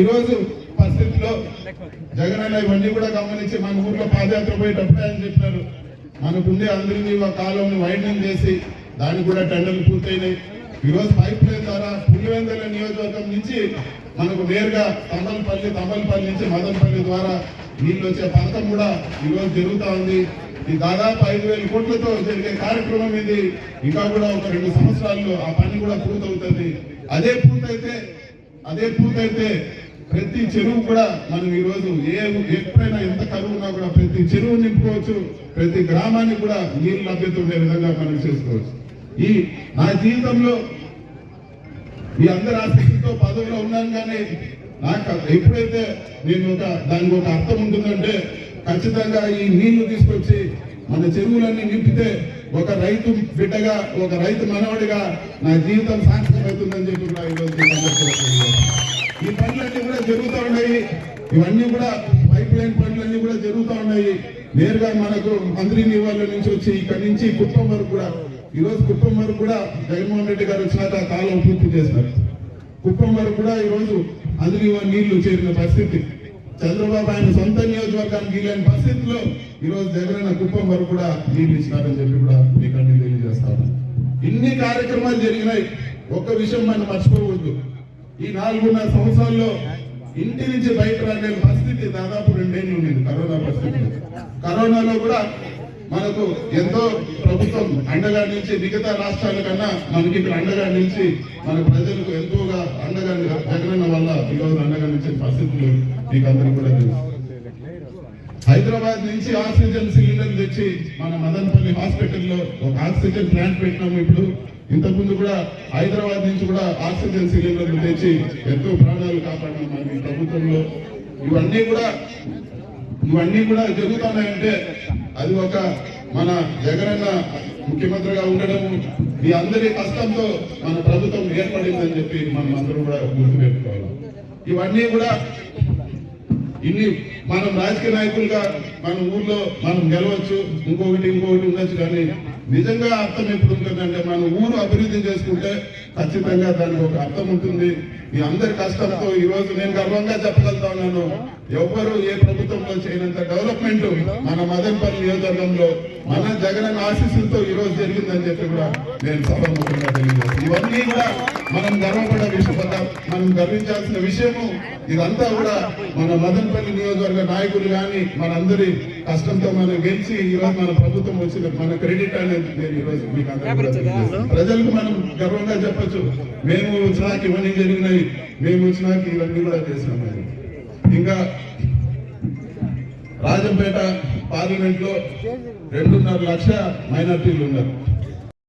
ఈరోజు పరిస్థితిలో జగన్ అన్న ఇవన్నీ కూడా గమనించి మన ఊర్లో పాదయాత్ర పోయి అని చెప్పారు. మనకుండే అందరినీ ఒక కాలువని వైడనింగ్ చేసి దానికి కూడా టెండర్లు పూర్తయినాయి. ఈరోజు పైప్ లైన్ ద్వారా పులివెందుల నియోజకవర్గం నుంచి మనకు నేరుగా తమలపల్లి తమలపల్లి నుంచి మదనపల్లి ద్వారా నీళ్ళు వచ్చే పథకం కూడా ఈరోజు జరుగుతూ ఉంది. ఈ దాదాపు ఐదు వేల కోట్లతో జరిగే కార్యక్రమం ఇది. ఇంకా కూడా ఒక రెండు సంవత్సరాల్లో ఆ పని కూడా పూర్తవుతుంది. అదే పూర్తయితే అదే పూర్తయితే ప్రతి చెరువు కూడా మనం ఈ రోజు ఏ ఎప్పుడైనా ఎంత కరువు ఉన్నా కూడా ప్రతి చెరువు నింపుకోవచ్చు ప్రతి గ్రామానికి కూడా నీళ్ళు లభ్యత ఉండే విధంగా మనం చేసుకోవచ్చు. ఈ నా జీవితంలో మీ అందరి ఆసక్తితో పదవిలో ఉన్నాను కానీ నాకు ఎప్పుడైతే నేను ఒక దానికి ఒక అర్థం ఉంటుందంటే ఖచ్చితంగా ఈ నీళ్ళు తీసుకొచ్చి మన చెరువులన్నీ నింపితే ఒక రైతు బిడ్డగా ఒక రైతు మనవడిగా నా జీవితం సార్థకం చెప్పి కూడా ఈరోజు ఈ పనులన్నీ కూడా జరుగుతూ ఉన్నాయి. ఇవన్నీ కూడా పైప్ లైన్ పనులన్నీ కూడా జరుగుతూ ఉన్నాయి. నేరుగా మనకు మంత్రి నివాళుల నుంచి వచ్చి ఇక్కడి నుంచి కుప్పం వరకు కూడా ఈ రోజు కుప్పం వరకు కూడా జగన్మోహన్ రెడ్డి గారు వచ్చినాక కాలం పూర్తి చేసినారు కుప్పం వరకు కూడా ఈరోజు అందులో అందరి నీళ్ళు చేరిన పరిస్థితి. చంద్రబాబు ఆయన సొంత నియోజకవర్గానికి వీలైన పరిస్థితిలో ఈ రోజు జగనన్న కుప్పం వరకు కూడా నీళ్ళు ఇచ్చినారని చెప్పి కూడా మీకు అన్ని తెలియజేస్తాను ఇన్ని కార్యక్రమాలు జరిగినాయి. ఒక్క విషయం మనం మర్చిపోకూడదు. ఈ నాలుగున్నర సంవత్సరాల్లో ఇంటి నుంచి బయట రాలేని పరిస్థితి దాదాపు రెండేళ్ళు ఉండేది కరోనా పరిస్థితి. కరోనాలో కూడా మనకు ఎంతో ప్రభుత్వం అండగా నిలిచి మిగతా రాష్ట్రాల కన్నా మనకి ఇక్కడ అండగా నిలిచి మన ప్రజలకు ఎంతోగా అండగా జగనన్న వల్ల ఈరోజు అండగా నిలిచిన పరిస్థితులు మీకు అందరికీ కూడా తెలుసు. హైదరాబాద్ నుంచి ఆక్సిజన్ సిలిండర్లు తెచ్చి మన మదనపల్లి హాస్పిటల్లో ఒక ఆక్సిజన్ ప్లాంట్ పెట్టినాము ఇప్పుడు. ఇంతకుముందు కూడా హైదరాబాద్ నుంచి కూడా ఆక్సిజన్ సిలిండర్లు తెచ్చి ఎంతో ప్రాణాలు కాపాడినాం మన ఈ ప్రభుత్వంలో. ఇవన్నీ కూడా ఇవన్నీ కూడా జరుగుతున్నాయంటే అది ఒక మన జగనన్న ముఖ్యమంత్రిగా ఉండడం ఈ అందరి కష్టంతో మన ప్రభుత్వం ఏర్పడిందని చెప్పి మనం అందరం కూడా గుర్తుపెట్టుకోవాలి. ఇవన్నీ కూడా ఇన్ని మనం రాజకీయ నాయకులుగా మన ఊర్లో మనం గెలవచ్చు ఇంకొకటి ఇంకొకటి ఉండొచ్చు కానీ నిజంగా అర్థం ఎప్పుడు ఉంటుందంటే మన ఊరు అభివృద్ధి చేసుకుంటే ఖచ్చితంగా దానికి ఒక అర్థం ఉంటుంది. ఈ అందరి కష్టంతో ఈ రోజు నేను గర్వంగా చెప్పగలుగుతా ఉన్నాను ఎవ్వరు ఏ ప్రభుత్వంలో చేయనంత డెవలప్మెంట్ మన మదనపల్లి నియోజకవర్గంలో మన జగన్ ఆశీస్సులతో ఈ రోజు జరిగిందని చెప్పి కూడా నేను సభాముఖంగా తెలియజేస్తాను ఇవన్నీ కూడా మనం గర్వపడే విషయం మనం గర్వించాల్సిన విషయము. ఇదంతా కూడా మన మదనపల్లి నియోజకవర్గ నాయకులు కానీ మనందరి కష్టంతో మనం గెలిచి ఈ రోజు మన ప్రభుత్వం వచ్చిన మన క్రెడిట్ అనేది నేను ఈ రోజు మీకు తెలియజేస్తాను. ప్రజలకు మనం గర్వంగా చెప్పచ్చు. మేము వచ్చినాక ఇవన్నీ జరిగినాయి. మేము వచ్చినాక ఇవన్నీ కూడా చేసినాం ఇంకా రాజంపేట పార్లమెంట్లో రెండున్నర లక్ష మైనార్టీలు ఉన్నారు.